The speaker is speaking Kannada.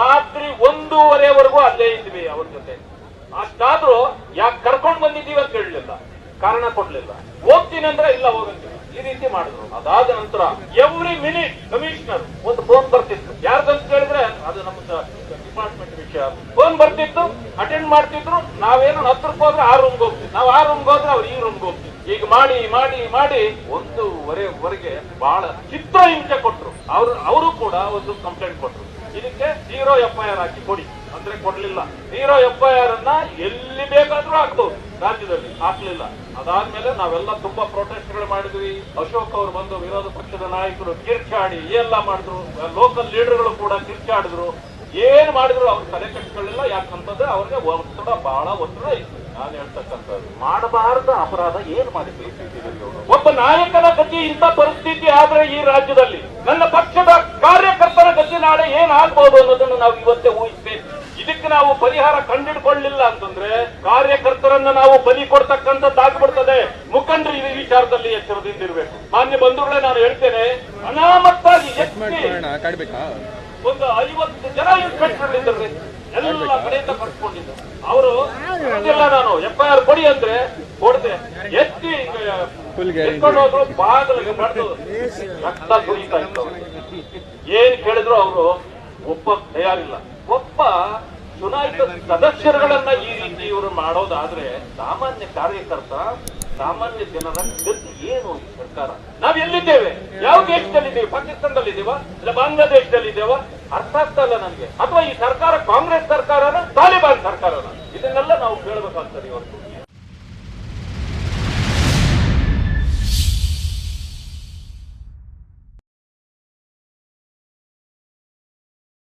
ರಾತ್ರಿ ಒಂದೂವರೆವರೆಗೂ ಅಲ್ಲೇ ಇದ್ವಿ ಅವ್ರ ಜೊತೆ. ಅಷ್ಟಾದ್ರೂ ಯಾಕೆ ಕರ್ಕೊಂಡ್ ಬಂದಿದ್ದೀವಿ ಅಂತ ಹೇಳಲಿಲ್ಲ ಕಾರಣ ಕೊಡ್ಲಿಲ್ಲ. ಹೋಗ್ತೀನಿ ಅಂದ್ರೆ ಇಲ್ಲ ಹೋಗಂತೀವಿ ಈ ರೀತಿ ಮಾಡಿದ್ರು. ಅದಾದ ನಂತರ ಎವ್ರಿ ಮಿನಿಟ್ ಕಮಿಷನರ್ ಒಂದು ಫೋನ್ ಬರ್ತಿತ್ತು. ಯಾರ್ದಂತ ಕೇಳಿದ್ರೆ ಅದು ನಮ್ಮ ಡಿಪಾರ್ಟ್ಮೆಂಟ್ ವಿಷಯ. ಫೋನ್ ಬರ್ತಿತ್ತು ಅಟೆಂಡ್ ಮಾಡ್ತಿದ್ರು. ನಾವೇನು ಹತ್ರಕ್ಕೆ ಹೋದ್ರೆ ಆ ರೂಮ್ಗೆ ಹೋಗ್ತೀವಿ. ನಾವು ಆ ರೂಮ್ಗೆ ಹೋದ್ರೆ ಅವ್ರು ಈ ರೂಮ್ಗೆ ಹೋಗ್ತೀವಿ. ಮಾಡಿ ಮಾಡಿ ಮಾಡಿ ಒಂದೂವರೆವರೆಗೆ ಬಹಳ ಚಿತ್ರ ಹಿಂಸೆ ಕೊಟ್ರು. ಅವರು ಅವರು ಕೂಡ ಒಂದು ಕಂಪ್ಲೇಂಟ್ ಕೊಟ್ರು. ಇದಕ್ಕೆ ಜೀರೋ ಎಫ್ ಐ ಆರ್ ಹಾಕಿ ಕೊಡಿ. ಅಂದ್ರೆ ಕೊಡ್ಲಿಲ್ಲ. ಜೀರೋ ಎಫ್ ಐ ಆರ್ ಅನ್ನ ಎಲ್ಲಿ ಬೇಕಾದ್ರೂ ಹಾಕ್ತವ್ರು ರಾಜ್ಯದಲ್ಲಿ ಹಾಕ್ಲಿಲ್ಲ. ಅದಾದ್ಮೇಲೆ ನಾವೆಲ್ಲ ತುಂಬಾ ಪ್ರೊಟೆಸ್ಟ್ಗಳು ಮಾಡಿದ್ವಿ. ಅಶೋಕ್ ಅವರು ಬಂದು ವಿರೋಧ ಪಕ್ಷದ ನಾಯಕರು ಕಿರ್ಚಾಡಿ ಎಲ್ಲ ಮಾಡಿದ್ರು. ಲೋಕಲ್ ಲೀಡರ್ಗಳು ಕೂಡ ಕಿರ್ಚಾಡಿದ್ರು ಏನ್ ಮಾಡಿದ್ರು ಅವ್ರ ತಲೆ ಕಟ್ಕೊಳ್ಳಿಲ್ಲ ಯಾಕಂತಂದ್ರೆ ಅವ್ರಿಗೆ ಒತ್ತಡ ಬಹಳ ಒತ್ತಡ ಇತ್ತು. ನಾನು ಹೇಳ್ತಕ್ಕಂಥದ್ದು. ಮಾಡಬಾರದ ಅಪರಾಧ ಏನ್ ಮಾಡಿದ್ರು ಒಬ್ಬ ನಾಯಕನ ಗತಿ ಇಂಥ ಪರಿಸ್ಥಿತಿ ಆದ್ರೆ ಈ ರಾಜ್ಯದಲ್ಲಿ. ನನ್ನ ಪಕ್ಷದ ಕಾರ್ಯಕರ್ತರ ಗತಿ ನಾಳೆ ಏನ್ ಆಗ್ಬಹುದು ಅನ್ನೋದನ್ನು ನಾವು ಇವತ್ತೇ ಊಹಿಸ್ಬೇಕು. ಇದಕ್ಕೆ ನಾವು ಪರಿಹಾರ ಕಂಡಿಡ್ಕೊಳ್ಳಿಲ್ಲ ಅಂತಂದ್ರೆ ಕಾರ್ಯಕರ್ತರನ್ನ ನಾವು ಬಲಿ ಕೊಡ್ತಕ್ಕಂಥದ್ದಾಗ್ಬಿಡ್ತದೆ ಮುಖಂಡರು ಈ ವಿಚಾರದಲ್ಲಿ ಎಚ್ಚರದಿಂದ ಇರಬೇಕು. ಮಾನ್ಯ ಬಂಧುಗಳೇ ನಾನು ಹೇಳ್ತೇನೆ ಅನಾಮತ್ತಾಗಿ ಒಂದು ಐವತ್ತು ಜನ ಇನ್ಸ್ಪೆಕ್ಟರ್ ಇದ್ದಾರೆ ಎಲ್ಲ ಕಡೆಯಿಂದ ಕರ್ಕೊಂಡಿದ್ದ ಅವರು ಇಲ್ಲ ನಾನು ಎಫ್ ಐ ಆರ್ ಕೊಡಿ ಅಂದ್ರೆ ಕೊಡ್ದೆ ಎತ್ತಿ ಹೋದ್ರು ಬಾಗಿಲಿಗೆ ರಕ್ತ ಸುರಿತಾ ಇತ್ತು. ಏನ್ ಕೇಳಿದ್ರು ಅವರು ಒಬ್ಬ ತಯಾರಿಲ್ಲ. ಒಬ್ಬ ಚುನಾಯಿತ ಸದಸ್ಯರುಗಳನ್ನ ಈ ರೀತಿ ಇವರು ಮಾಡೋದಾದ್ರೆ ಸಾಮಾನ್ಯ ಕಾರ್ಯಕರ್ತ ಸಾಮಾನ್ಯ ಜನರ ಗತಿ ಏನು ಸರ್ಕಾರ? ನಾವ್ ಎಲ್ಲಿದ್ದೇವೆ? ಯಾವ ದೇಶದಲ್ಲಿದ್ದೇವೆ? ಪಾಕಿಸ್ತಾನದಲ್ಲಿದ್ದೇವಾ ಇಲ್ಲ ಬಾಂಗ್ಲಾದೇಶದಲ್ಲಿದ್ದೇವ? ಅರ್ಥ ಆಗ್ತಾ ಇಲ್ಲ ನನ್ಗೆ. ಅಥವಾ ಈ ಸರ್ಕಾರ ಕಾಂಗ್ರೆಸ್ ಸರ್ಕಾರನ, ತಾಲಿಬಾನ್ ಸರ್ಕಾರನ? ಇದನ್ನೆಲ್ಲ ನಾವು ಕೇಳಬೇಕಾಗ್ತದೆ ಇವತ್ತು.